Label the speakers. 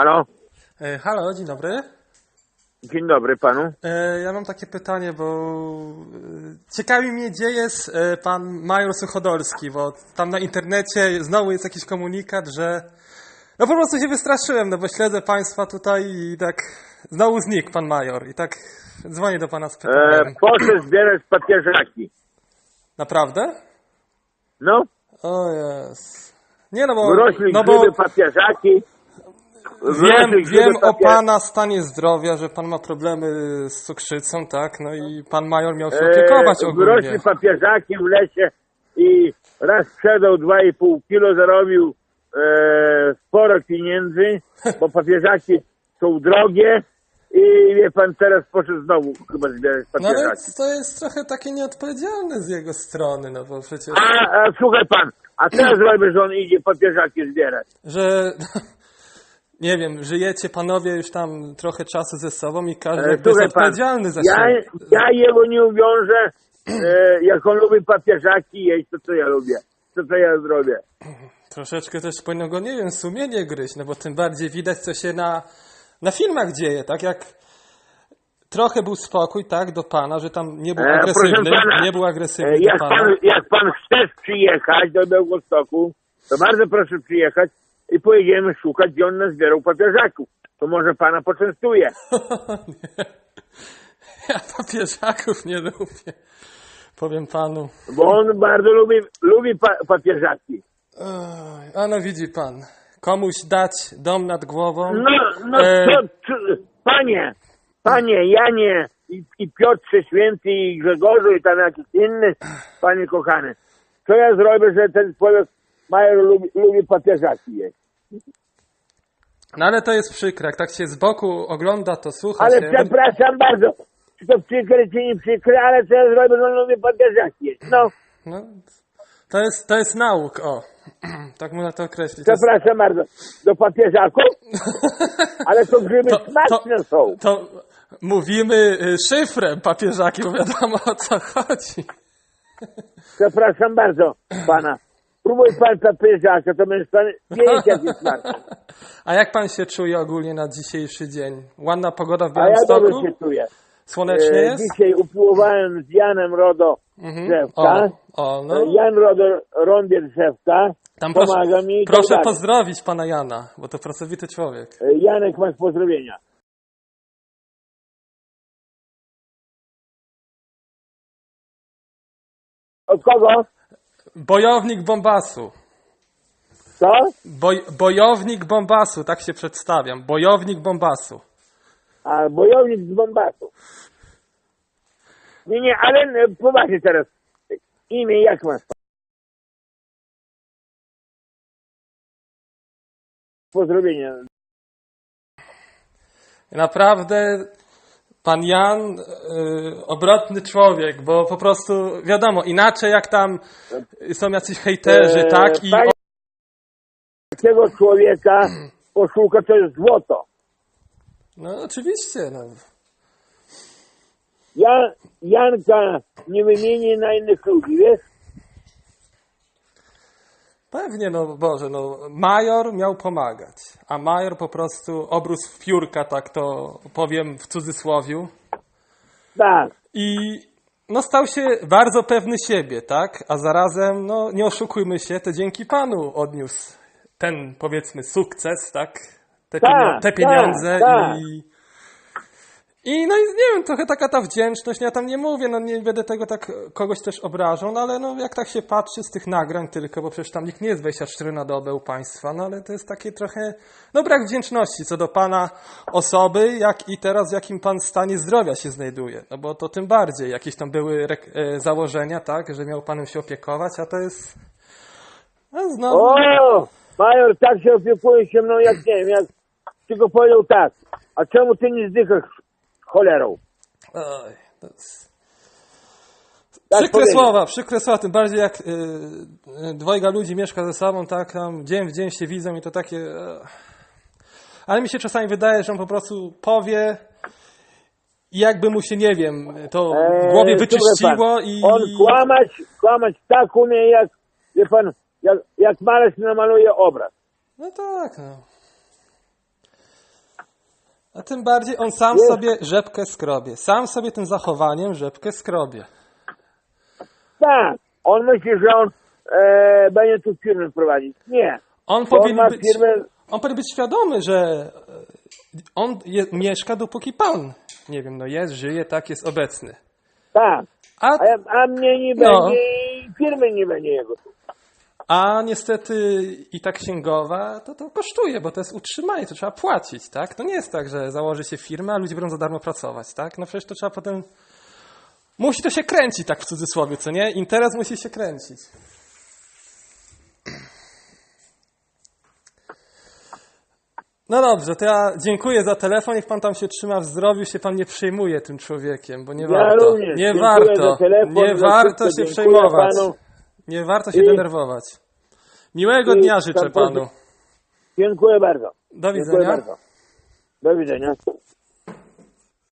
Speaker 1: Halo?
Speaker 2: E, halo, dzień dobry.
Speaker 1: Dzień dobry panu.
Speaker 2: E, ja mam takie pytanie, bo e, ciekawi mnie, gdzie jest e, pan major Suchodolski, bo tam na internecie znowu jest jakiś komunikat, że no po prostu się wystraszyłem, no bo śledzę państwa tutaj i tak znowu znikł pan major i tak dzwonię do pana z
Speaker 1: E,
Speaker 2: pytaniem.
Speaker 1: proszę zbierać papieżaki.
Speaker 2: Naprawdę?
Speaker 1: No,
Speaker 2: O jest. Nie no bo,
Speaker 1: wyrośli
Speaker 2: no bo
Speaker 1: papieżaki.
Speaker 2: Wiem, wiem o pana stanie zdrowia, że pan ma problemy z cukrzycą, tak? No i pan major miał się
Speaker 1: E,
Speaker 2: opiekować ogólnie.
Speaker 1: Wyrośli papieżaki w lesie i raz sprzedał 2,5 kilo, zarobił e, sporo pieniędzy, bo papieżaki są drogie i wie pan, teraz poszedł znowu chyba zbierać
Speaker 2: No ale
Speaker 1: papieżaki.
Speaker 2: to jest trochę takie nieodpowiedzialne z jego strony, no bo przecież,
Speaker 1: A, a słuchaj pan, a teraz zrobię, że on idzie papieżaki zbierać.
Speaker 2: że nie wiem, żyjecie panowie już tam trochę czasu ze sobą i każdy
Speaker 1: E,
Speaker 2: jest odpowiedzialny za
Speaker 1: ja,
Speaker 2: siebie.
Speaker 1: ja jego nie uwiążę, e, jak on lubi papieżaki jeść, to co ja lubię, to co ja zrobię.
Speaker 2: Troszeczkę też powinno go, nie wiem, sumienie gryźć, no bo tym bardziej widać, co się na, na filmach dzieje, tak jak trochę był spokój, tak, do pana, że tam nie był
Speaker 1: E,
Speaker 2: agresywny,
Speaker 1: pana,
Speaker 2: nie był
Speaker 1: E,
Speaker 2: agresywny do
Speaker 1: Jak
Speaker 2: pana.
Speaker 1: pan, jak pan chce przyjechać do Białegostoku, to bardzo proszę przyjechać i pojedziemy szukać, gdzie on nazbierał papieżaków. To może pana poczęstuje.
Speaker 2: Ja papieżaków nie lubię, powiem panu.
Speaker 1: Bo on bardzo lubi, lubi pa, papieżaki.
Speaker 2: A no widzi pan, komuś dać dom nad głową.
Speaker 1: No, no
Speaker 2: E,
Speaker 1: co, co, panie, panie Janie i, i Piotrze Święty i Grzegorzu i tam jakiś inny, panie kochany. Co ja zrobię, że ten człowiek major lubi, lubi papieżaki jeść?
Speaker 2: No ale to jest przykre, jak tak się z boku ogląda, to słucha
Speaker 1: Ale
Speaker 2: się.
Speaker 1: przepraszam bardzo, czy to przykre, czy nie przykre, ale co ja zrobię, że on lubi papieżaki jeść? No,
Speaker 2: No, to jest, to jest nauk, o. tak można to określić.
Speaker 1: Przepraszam bardzo, do papieżaków? Ale to grzyby
Speaker 2: To- to-
Speaker 1: smaczne są.
Speaker 2: to mówimy y, szyfrem papieżaki, bo wiadomo o co chodzi.
Speaker 1: Przepraszam bardzo pana. Próbuj pan papieżaka, to będziesz pan wiedzieć, jaki smaczny.
Speaker 2: A jak pan się czuje ogólnie na dzisiejszy dzień? Ładna pogoda w
Speaker 1: A ja dobrze
Speaker 2: Białymstoku?
Speaker 1: się czuję.
Speaker 2: Słonecznie
Speaker 1: E,
Speaker 2: jest?
Speaker 1: Dzisiaj upiłowałem z Janem Rodo
Speaker 2: Mhm.
Speaker 1: drzewka.
Speaker 2: O, o,
Speaker 1: E,
Speaker 2: no.
Speaker 1: Jan Rodo rąbie drzewka.
Speaker 2: Tam proszę,
Speaker 1: Pomaga mi tak
Speaker 2: proszę
Speaker 1: dalej.
Speaker 2: pozdrowić pana Jana, bo to pracowity człowiek.
Speaker 1: E, Janek, masz pozdrowienia. Od kogo?
Speaker 2: Bojownik Bombasu.
Speaker 1: Co?
Speaker 2: Boj, bojownik Bombasu, tak się przedstawiam. Bojownik Bombasu.
Speaker 1: A bojownik z Bombasu. Nie, nie, ale e, poważnie teraz. Imię jak masz? Pozdrowienia.
Speaker 2: Naprawdę pan Jan y, obrotny człowiek, bo po prostu wiadomo, inaczej jak tam są jacyś hejterzy,
Speaker 1: Eee,
Speaker 2: tak? I
Speaker 1: panie- Takiego człowieka poszuka to jest złoto.
Speaker 2: no oczywiście, no.
Speaker 1: Ja Janka nie wymienię na innych ludzi, wiesz?
Speaker 2: Pewnie, no Boże, no major miał pomagać, a major po prostu obrósł w piórka, tak to powiem w cudzysłowiu.
Speaker 1: Tak.
Speaker 2: I no stał się bardzo pewny siebie, tak? A zarazem, no nie oszukujmy się, to dzięki panu odniósł ten, powiedzmy, sukces, tak? Te,
Speaker 1: Tak,
Speaker 2: pienio- te
Speaker 1: tak,
Speaker 2: pieniądze
Speaker 1: tak.
Speaker 2: i... I no i nie wiem, trochę taka ta wdzięczność, ja tam nie mówię, no nie będę tego tak kogoś też obrażał, no ale no jak tak się patrzy z tych nagrań tylko, bo przecież tam nikt nie jest 24 na dobę u państwa, no ale to jest takie trochę, no brak wdzięczności co do pana osoby, jak i teraz w jakim pan stanie zdrowia się znajduje, no bo to tym bardziej, jakieś tam były e, założenia, tak, że miał panem się opiekować, a to jest, no znowu,
Speaker 1: O! Major tak się opiekuje się mną jak nie wiem, jak tylko powiedział tak. A czemu ty nie zdychasz cholerą?
Speaker 2: oj, to jest...
Speaker 1: Tak
Speaker 2: Przykre
Speaker 1: powiedział.
Speaker 2: słowa, przykre słowa, tym bardziej jak y, y, dwojga ludzi mieszka ze sobą, tak, tam dzień w dzień się widzą i to takie... E, ale mi się czasami wydaje, że on po prostu powie i jakby mu się, nie wiem, to w głowie
Speaker 1: Eee,
Speaker 2: wyczyściło
Speaker 1: słuchaj pan,
Speaker 2: i...
Speaker 1: On kłamać, kłamać tak umie jak, wie pan, jak, jak malarz namaluje obraz.
Speaker 2: No tak, no. A tym bardziej on sam
Speaker 1: Jest.
Speaker 2: sobie rzepkę skrobie. Sam sobie tym zachowaniem rzepkę skrobie.
Speaker 1: Tak, on myśli, że on e, będzie tu firmę prowadzić. Nie.
Speaker 2: On
Speaker 1: Bo on
Speaker 2: powinien
Speaker 1: ma
Speaker 2: być,
Speaker 1: firmę,
Speaker 2: on powinien być świadomy, że e, on je, mieszka dopóki pan, nie wiem, no jest, żyje, tak, jest obecny.
Speaker 1: tak.
Speaker 2: A,
Speaker 1: A, a mnie nie
Speaker 2: No.
Speaker 1: będzie i firmy nie będzie jego.
Speaker 2: A niestety i ta księgowa, to to kosztuje, bo to jest utrzymanie, to trzeba płacić, tak? To nie jest tak, że założy się firmę, a ludzie będą za darmo pracować, tak? No przecież to trzeba potem... Musi to się kręcić, tak w cudzysłowie, co nie? Interes musi się kręcić. No dobrze, to ja dziękuję za telefon. Niech pan tam się trzyma w zdrowiu, się pan nie przejmuje tym człowiekiem, bo nie
Speaker 1: Ja
Speaker 2: warto.
Speaker 1: również
Speaker 2: Nie
Speaker 1: dziękuję
Speaker 2: warto.
Speaker 1: telefon,
Speaker 2: Nie warto się przejmować.
Speaker 1: panu.
Speaker 2: Nie warto się
Speaker 1: I-
Speaker 2: denerwować. Miłego
Speaker 1: i
Speaker 2: dnia życzę panu.
Speaker 1: Dziękuję bardzo.
Speaker 2: Do
Speaker 1: Dziękuję
Speaker 2: widzenia.
Speaker 1: bardzo. Do widzenia.